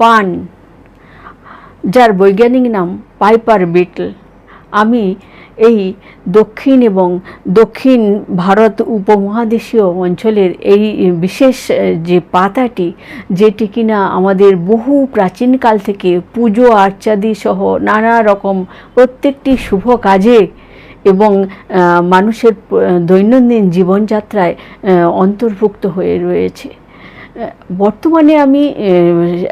পান, যার বৈজ্ঞানিক নাম পাইপার বিটল। আমি এই দক্ষিণ এবং দক্ষিণ ভারত উপমহাদেশীয় অঞ্চলের এই বিশেষ যে পাতাটি, যেটি কিনা আমাদের বহু প্রাচীনকাল থেকে পুজো, আর্চাদি সহ নানা রকম প্রত্যেকটি শুভ কাজে এবং মানুষের দৈনন্দিন জীবনযাত্রায় অন্তর্ভুক্ত হয়ে রয়েছে। বর্তমানে আমি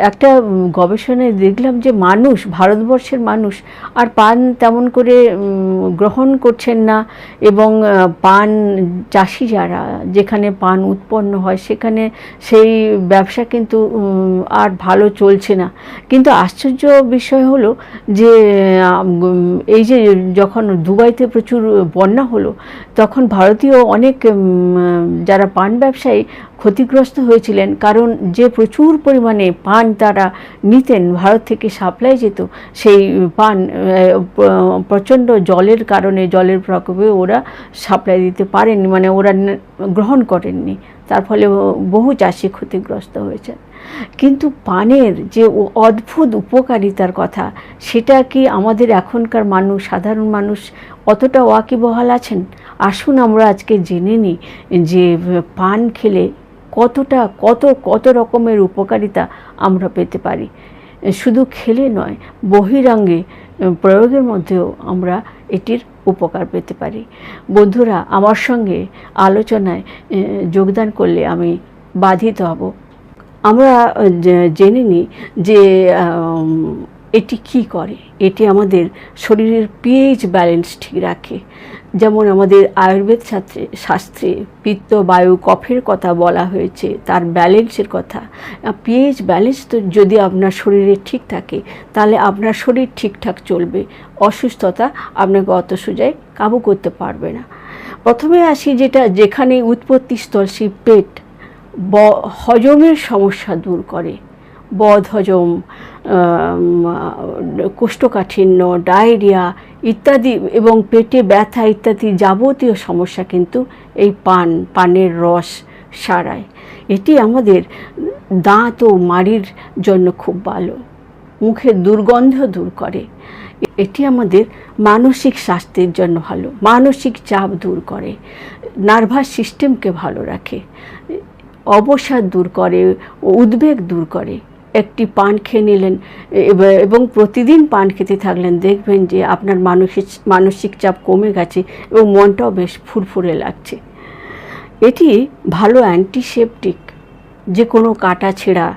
একটা গবেষণায় দেখলাম যে মানুষ, ভারতবর্ষের মানুষ আর পান তেমন করে গ্রহণ করছেন না এবং পান চাষি যারা, যেখানে পান উৎপন্ন হয় সেখানে সেই ব্যবসা কিন্তু আর ভালো চলছে না। কিন্তু আশ্চর্য বিষয় হলো যে এই যে যখন দুবাইতে প্রচুর বন্যা হলো, তখন ভারতীয় অনেক যারা পান ব্যবসায়ী ক্ষতিগ্রস্ত হয়েছিলেন, কারণ যে প্রচুর পরিমাণে পান তারা নিতেন, ভারত থেকে সাপ্লাই যেত, সেই পান প্রচণ্ড জলের কারণে, জলের প্রকোপে ওরা সাপ্লাই দিতে পারেননি মানে ওরা গ্রহণ করেননি। তার ফলে বহু চাষি ক্ষতিগ্রস্ত হয়েছে কিন্তু পানের যে অদ্ভুত উপকারিতার কথা, সেটা কি আমাদের এখনকার মানুষ, সাধারণ মানুষ অতটা ওয়াকিবহাল আছেন? আসুন আমরা আজকে জেনে নিই যে, পান খেলে কতটা, কত কত রকমের উপকারিতা আমরা পেতে পারি। শুধু খেলে নয়, বহিরাঙ্গে প্রয়োগের মধ্যেও আমরা এটির উপকার পেতে পারি। বন্ধুরা, আমার সঙ্গে আলোচনায় যোগদান করলে আমি বাধিত হব। আমরা জেনে নিই যে এটি কি করে? এটি আমাদের শরীরের পিএইচ ব্যালেন্স ঠিক রাখে। যেমন আমাদের আয়ুর্বেদ শাস্ত্রে শাস্ত্রে পিত্ত, বায়ু, কফের কথা বলা হয়েছে, তার ব্যালেন্সের কথা। পিএইচ ব্যালেন্স তো যদি আপনার শরীরে ঠিক থাকে, তাহলে আপনার শরীর ঠিকঠাক চলবে। অসুস্থতা আপনাকে অত সোজায় কাবু করতে পারবে না। প্রথমে আসি যেটা, যেখানে উৎপত্তি স্থল সেই পেট, ব হজমের সমস্যা দূর করে। বদ হজম কোষ্ঠকাঠিন্য, ডায়রিয়া ইত্যাদি এবং পেটে ব্যথা ইত্যাদি যাবতীয় সমস্যা কিন্তু এই পান, পানের রস সারায়। এটি আমাদের দাঁত ও মাড়ির জন্য খুব ভালো। মুখের দুর্গন্ধ দূর করে। এটি আমাদের মানসিক স্বাস্থ্যের জন্য ভালো। মানসিক চাপ দূর করে। নার্ভাস সিস্টেমকে ভালো রাখে। অবসাদ দূর করে, উদ্বেগ দূর করে। একটি পান খেয়ে নিলেন, এব- প্রতিদিন পান খেতে থাকলেন। দেখবেন যে আপনার মানসিক মানসিক চাপ কমে গেছে এবং মনটাও বেশ ফুরফুরে লাগছে। এটি ভালো অ্যান্টিসেপটিক যে কোনো কাটা ছেঁড়া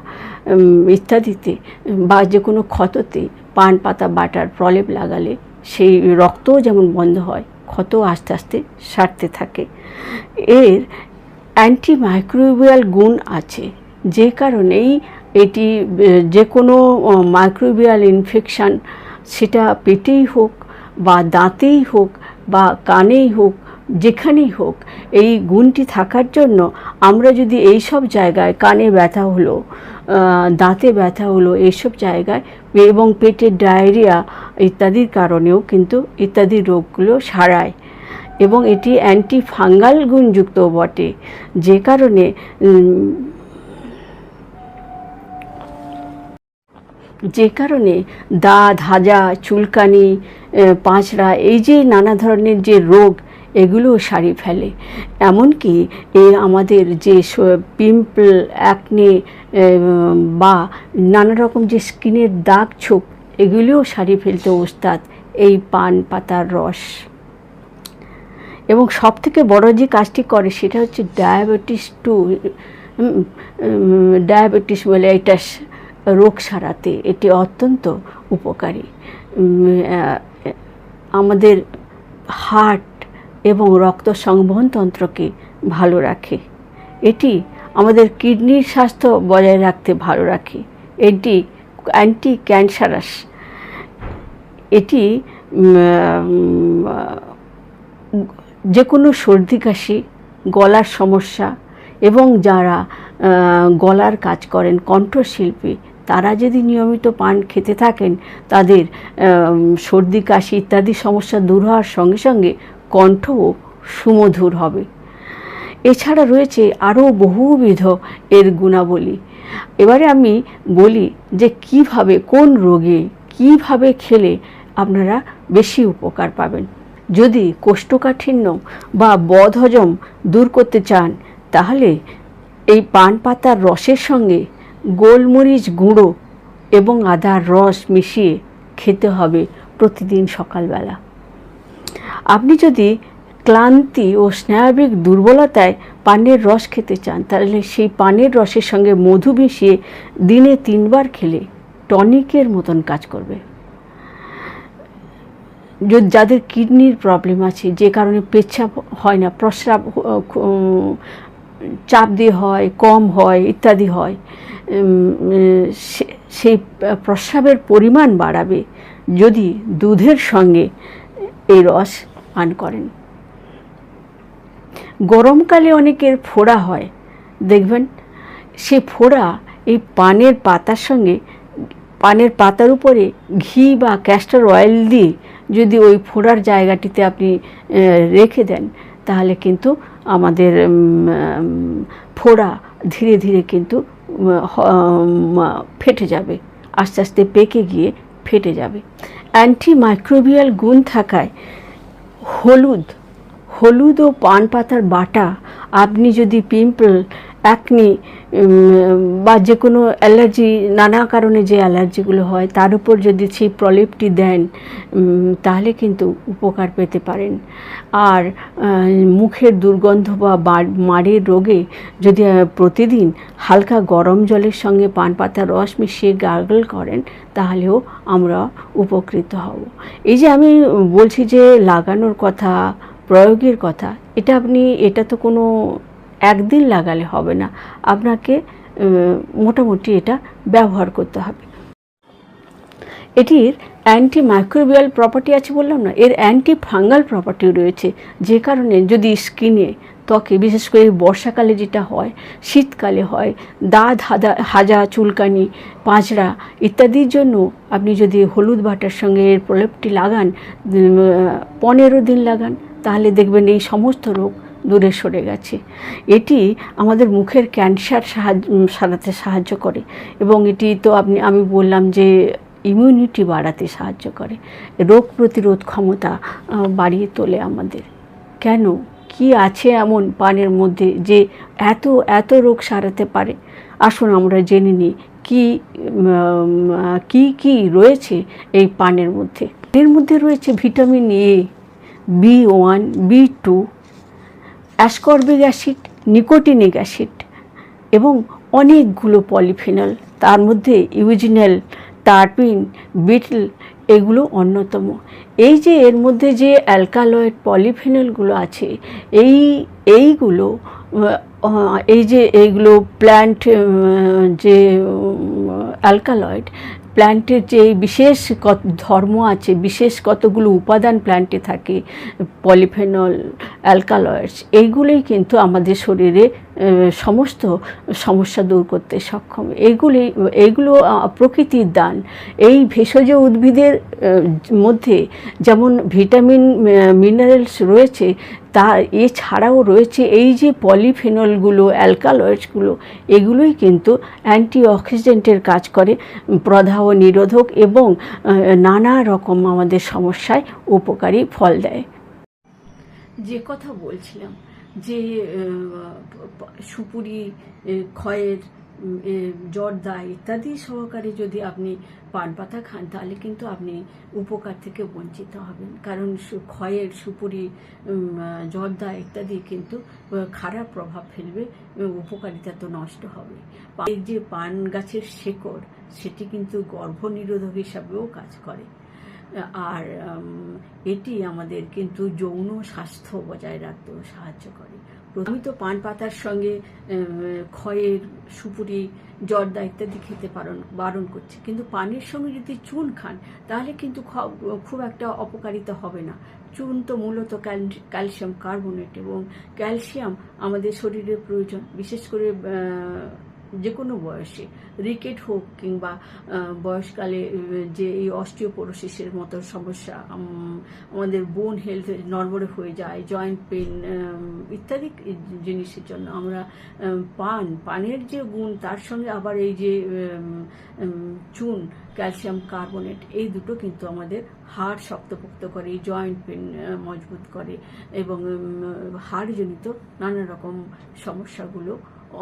ইত্যাদিতে বা যে কোনো ক্ষততে পান পাতা বাটার প্রলেপ লাগালে সেই রক্তও যেমন বন্ধ হয় ক্ষত আস্তে আস্তে সারতে থাকে। এর অ্যান্টিমাইক্রোবিয়াল গুণ আছে, যে কারণেই এটি যে কোনো মাইক্রোবিয়াল ইনফেকশান, সেটা পেটেই হোক বা দাঁতেই হোক বা কানেই হোক, যেখানেই হোক, এই গুণটি থাকার জন্য আমরা যদি এই সব জায়গায় কানে ব্যথা হলো দাঁতে ব্যথা হলো, এইসব জায়গায় এবং পেটের ডায়রিয়া ইত্যাদির কারণেও কিন্তু ইত্যাদি রোগগুলো সারায় এবং এটি অ্যান্টি ফাঙ্গাল গুণযুক্ত বটে, যে কারণে যে কারণে দাঁত, হাজা, চুলকানি পাঁচড়া, এই যে নানা ধরনের যে রোগ, এগুলোও সারিয়ে ফেলে। এমনকি এ আমাদের যে পিম্পল, অ্যাকনে বা নানা রকম যে স্কিনের দাগ, ছোপ, এগুলিও সারিয়ে ফেলতে ওস্তাদ, এই পান পাতার রস। এবং সব থেকে বড় যে কাজটি করে, সেটা হচ্ছে ডায়াবেটিস টু ডায়াবেটিস বলে মেলাইটাস রোগ সারাতে এটি অত্যন্ত উপকারী। আমাদের হার্ট এবং রক্ত সংবহনতন্ত্রকে ভালো রাখে। এটি আমাদের কিডনির স্বাস্থ্য বজায় রাখতে ভালো রাখে। এটি অ্যান্টি ক্যান্সারাস এটি যে কোনো সর্দি কাশি, গলার সমস্যা এবং যারা গলার কাজ করেন, কণ্ঠশিল্পী তারা যদি নিয়মিত পান খেতে থাকেন, তাদের সর্দি, কাশি ইত্যাদি সমস্যা দূর হওয়ার সঙ্গে সঙ্গে কণ্ঠও সুমধুর হবে। এছাড়া রয়েছে আরও বহুবিধ এর গুণাবলী। এবারে আমি বলি যে কীভাবে, কোন রোগে, কীভাবে খেলে আপনারা বেশি উপকার পাবেন। যদি কোষ্ঠকাঠিন্য বা বদহজম দূর করতে চান, তাহলে এই পান পাতার রসের সঙ্গে গোলমরিচ গুঁড়ো এবং আদার রস মিশিয়ে খেতে হবে প্রতিদিন সকালবেলা। আপনি যদি ক্লান্তি ও স্নায়বিক দুর্বলতায় পানের রস খেতে চান, তাহলে সেই পানের রসের সঙ্গে মধু মিশিয়ে দিনে তিনবার খেলে টনিকের মতন কাজ করবে। যাদের কিডনির প্রবলেম আছে, যে কারণে পেচ্ছাপ হয় না, প্রস্রাব চাপ দিয়ে হয়, কম হয়, ইত্যাদি হয় সেই প্রস্রাবের পরিমাণ বাড়াবে যদি দুধের সঙ্গে এই রস পান করেন। গরমকালে অনেকের ফোড়া হয়। দেখবেন, সে ফোড়া এই পানের পাতার সঙ্গে, পানের পাতার উপরে ঘি বা ক্যাস্টর অয়েল দিয়ে যদি ওই ফোড়ার জায়গাটিতে আপনি রেখে দেন, তাহলে কিন্তু আমাদের ফোড়া ধীরে ধীরে কিন্তু ফেটে যাবে। আস্তে আস্তে পেকে গিয়ে ফেটে যাবে। অ্যান্টি মাইক্রোবিয়াল গুণ থাকায় হলুদ হলুদ ও পান পাতার বাটা, আপনি যদি পিম্পল অ্যাকনি বা যে কোনো অ্যালার্জি, নানা কারণে যে অ্যালার্জিগুলো হয়, তার উপর যদি সেই প্রলেপটি দেন তাহলে কিন্তু উপকার পেতে পারেন। আর মুখের দুর্গন্ধ বা মাড়ের রোগে যদি প্রতিদিন হালকা গরম জলের সঙ্গে পান পাতার রস মিশিয়ে গার্গল করেন, তাহলেও আমরা উপকৃত হব। এই যে আমি বলছি যে লাগানোর কথা, প্রয়োগের কথা, এটা আপনি, এটা তো কোনো একদিন লাগালে হবে না। আপনাকে মোটামুটি এটা ব্যবহার করতে হবে। এটির অ্যান্টি মাইক্রোবিয়াল প্রপার্টি আছে বললাম না, এর অ্যান্টি ফাঙ্গাল প্রপার্টি রয়েছে। যে কারণে যদি স্কিনে ত্বকে, বিশেষ করে বর্ষাকালে যেটা হয়, শীতকালে হয়, দাঁত হাদা হাজা, চুলকানি, পাঁচড়া ইত্যাদির জন্য আপনি যদি হলুদ বাটার সঙ্গে এর প্রলেপটি লাগান পনেরো দিন লাগান, তাহলে দেখবেন এই সমস্ত রোগ দূরে সরে গেছে। এটি আমাদের মুখের ক্যান্সার সাহায্য সারাতে সাহায্য করে এবং এটি তো আপনি, আমি বললাম যে ইমিউনিটি বাড়াতে সাহায্য করে। রোগ প্রতিরোধ ক্ষমতা বাড়িয়ে তোলে আমাদের। কেন? কি আছে এমন পানের মধ্যে যে এত এত রোগ সারাতে পারে? আসুন আমরা জেনে নিই কি কি কি রয়েছে এই পানের মধ্যে। এর মধ্যে রয়েছে vitamin A B one B two ascorbic acid nicotinic acid এবং অনেকগুলো পলিফেনল তার মধ্যে ইউজিনাল টার্পিন বিটল এগুলো অন্যতম। এই যে এর মধ্যে যে অ্যালকালয়েড পলিফেনলগুলো আছে, এই, এইগুলো এই যে এইগুলো প্ল্যান্ট যে অ্যালকালয়েড প্ল্যান্টের যে বিশেষ কত ধর্ম আছে, বিশেষ কতগুলো উপাদান প্ল্যান্টে থাকে পলিফেনল অ্যালকালয়েডস এইগুলোই কিন্তু আমাদের শরীরে সমস্ত সমস্যা দূর করতে সক্ষম। এইগুলো আহ, প্রকৃতির দান। এই ভেষজ উদ্ভিদের মধ্যে যেমন ভিটামিন মিনারেলস রয়েছে তা এছাড়াও রয়েছে এই যে পলিফেনলগুলো অ্যালকালয়েডসগুলো এগুলোই কিন্তু অ্যান্টি অক্সিডেন্টের কাজ করে প্রদাহ নিরোধক এবং নানা রকম আমাদের সমস্যায় উপকারী ফল দেয়। যে কথা বলছিলাম যে সুপুরি ক্ষয়ের জর্দা ইত্যাদি সহকারে যদি আপনি পান পাতা খান, তাহলে কিন্তু আপনি উপকার থেকে বঞ্চিত হবেন। কারণ খয়ের সুপুরি জর্দা ইত্যাদি কিন্তু খারাপ প্রভাব ফেলবে উপকারিতা তো নষ্ট হবে। এই যে পান গাছের শেকড়, সেটি কিন্তু গর্ভনিরোধক হিসাবেও কাজ করে। আর এটি আমাদের কিন্তু যৌন স্বাস্থ্য বজায় রাখতেও সাহায্য করে। আমি তো পান পাতার সঙ্গে ক্ষয়ের সুপুরি, জর্দা ইত্যাদি খেতে পারণ, বারণ করছি। কিন্তু পানের সঙ্গে যদি চুন খান, তাহলে কিন্তু খুব একটা অপকারিতা হবে না। চুন তো মূলত ক্যালসিয়াম কার্বোনেট এবং ক্যালসিয়াম আমাদের শরীরের প্রয়োজন। বিশেষ করে যে কোনো বয়সে, রিকেট হোক কিংবা বয়সকালে যে এই অস্টিওপোরোসিসের মতো সমস্যা আমাদের বোন হেলথ নড়বড়ে হয়ে যায় জয়েন্ট পেন ইত্যাদি জিনিসের জন্য আমরা পান, পানের যে গুণ, তার সঙ্গে আবার এই যে চুন ক্যালসিয়াম কার্বনেট এই দুটো কিন্তু আমাদের হাড় শক্তপোক্ত করে জয়েন্ট পেন মজবুত করে এবং হাড়জনিত নানা রকম সমস্যাগুলো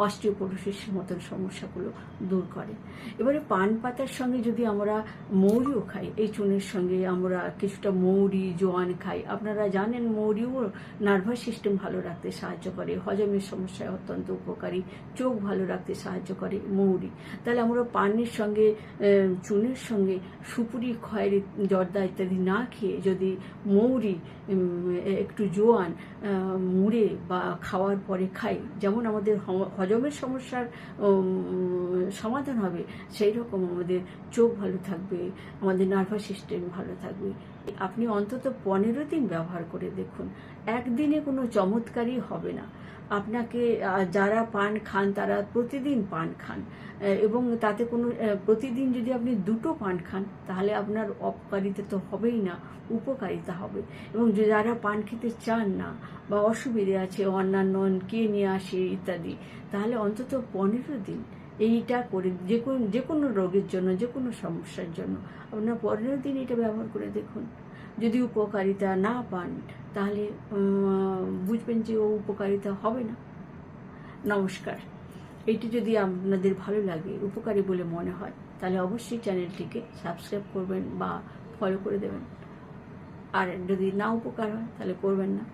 অস্টিওপোরোসিস মতন সমস্যাগুলো দূর করে। এবারে পান পাতার সঙ্গে যদি আমরা মৌরিও খাই, এই চুনের সঙ্গে আমরা কিছুটা মৌরি, জোয়ান খাই, আপনারা জানেন মৌরিও নার্ভাস সিস্টেম ভালো রাখতে সাহায্য করে, হজমের সমস্যায় অত্যন্ত উপকারী, চোখ ভালো রাখতে সাহায্য করে মৌরি। তাহলে আমরা পানের সঙ্গে চুনের সঙ্গে সুপুরি, খয়েরি, জর্দা ইত্যাদি না খেয়ে যদি মৌরি একটু জোয়ান মুড়ে বা খাওয়ার পরে খাই, যেমন আমাদের হজমের সমস্যার সমাধান হবে সেই রকম আমাদের চোখ ভালো থাকবে, আমাদের নার্ভাস সিস্টেম ভালো থাকবে। আপনি অন্তত পনেরো দিন ব্যবহার করে দেখুন। একদিনে কোনো চমৎকারই হবে না। আপনাকে যারা পান খান তারা প্রতিদিন পান খান। এবং তাতে কোনো প্রতিদিন যদি আপনি দুটো পান খান, তাহলে আপনার অপকারিতা তো হবেই না, উপকারিতা হবে। এবং যারা পান খেতে চান না বা অসুবিধে আছে, অন্যান্য কে নিয়ে আসে ইত্যাদি, তাহলে অন্তত পনেরো দিন এইটা করে, যে কোনো যে কোনো রোগের জন্য, যে কোনো সমস্যার জন্য, আপনার পরের দিন এটা ব্যবহার করে দেখুন। যদি উপকারিতা না পান, তাহলে বুঝবেন যে ও উপকারিতা হবে না। নমস্কার। এটি যদি আপনাদের ভালো লাগে, উপকারী বলে মনে হয়, তাহলে অবশ্যই চ্যানেলটিকে সাবস্ক্রাইব করবেন বা ফলো করে দেবেন। আর যদি না উপকার হয়, তাহলে করবেন না।